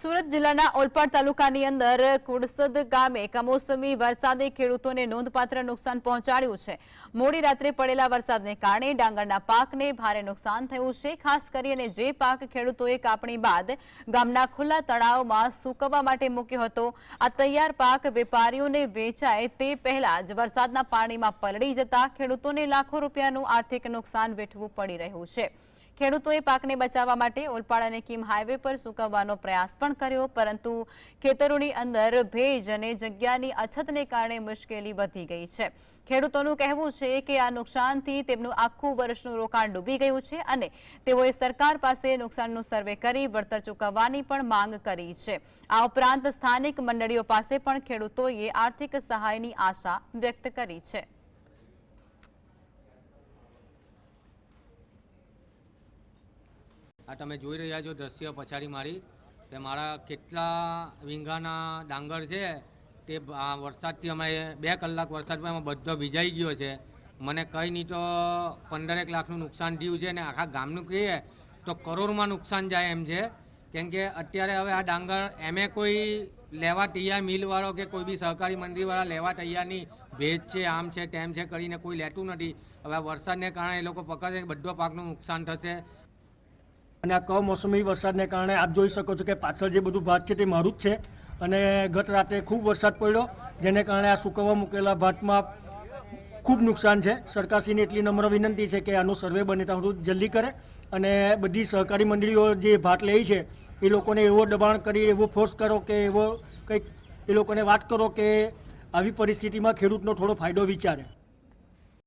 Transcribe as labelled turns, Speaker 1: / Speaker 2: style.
Speaker 1: સુરત જિલ્લાના ઓલપાડ તાલુકાની અંદર કુડસદ ગામે કમોસમી વરસાદે ખેડૂતોને નોંધપાત્ર નુકસાન પહોંચાડ્યું છે. મોડી રાત્રે પડેલા વરસાદને કારણે ડાંગરના પાકને ભારે નુકસાન થયું છે. ખાસ કરીને જે પાક ખેડૂતોએ કાપણી બાદ ગામના ખુલ્લા તળાવમાં સૂકવવા માટે મૂક્યો હતો. આ તૈયાર પાક વેપારીઓને વેચાય તે પહેલા જ વરસાદના પાણીમાં પલળી જતા ખેડૂતોને લાખો રૂપિયાનું આર્થિક નુકસાન વેઠવું પડી રહ્યું છે. ખેડૂતોએ પાકને બચાવવા માટે ઓલપાડ અને કીમ હાઈવે પર સૂકવવાનો પ્રયાસ પણ કર્યો, પરંતુ ખેતરોની અંદર ભેજ અને જગ્યાની અછતને કારણે મુશ્કેલી વધી ગઈ છે. ખેડૂતોનું કહેવું છે કે આ નુકસાનથી તેમનું આખું વર્ષનું રોકાણ ડૂબી ગયું છે અને તેઓએ સરકાર પાસે નુકસાનનું સર્વે કરી વળતર ચૂકવવાની પણ માંગ કરી છે. આ ઉપરાંત સ્થાનિક મંડળીઓ પાસે પણ ખેડૂતોએ આર્થિક સહાયની આશા વ્યક્ત કરી છે.
Speaker 2: આ તમે જોઈ રહ્યા છો દ્રશ્ય પછાડી મારી, કે મારા કેટલા વીંગાના ડાંગર છે તે આ વરસાદથી અમે બે કલાક વરસાદમાં એમાં બધો ભીજાઈ ગયો છે. મને કંઈ નહીં તો પંદરેક લાખનું નુકસાન થયું છે ને આખા ગામનું કહીએ તો કરોડમાં નુકસાન જાય એમ છે. કેમ કે અત્યારે હવે આ ડાંગર એમે કોઈ લેવા તૈયાર મિલવાળો કે કોઈ બી સહકારી મંડળીવાળા લેવા તૈયાર નહીં ભેજ છે, આમ છે, તેમ છે કરીને કોઈ લેતું નથી. હવે વરસાદને કારણે એ લોકો પકડશે બધો પાકનું નુકસાન થશે.
Speaker 3: અને આ કમોસમી વરસાદને કારણે આપ જોઈ શકો છો કે પાછળ જે બધું ભાત છે તે મારું જ છે. અને ગત રાતે ખૂબ વરસાદ પડ્યો, જેને કારણે આ સૂકવવા મૂકેલા ભાતમાં ખૂબ નુકસાન છે. સરકારશ્રીને એટલી નમ્ર વિનંતી છે કે આનું સર્વે બને ત્યાં સુધી જલ્દી કરે અને બધી સહકારી મંડળીઓ જે ભાત લે છે, એ લોકોને એવો દબાણ કરી, એવો ફોર્સ કરો કે એવો કંઈક, એ લોકોને વાત કરો કે આવી પરિસ્થિતિમાં ખેડૂતનો થોડો ફાયદો વિચારે.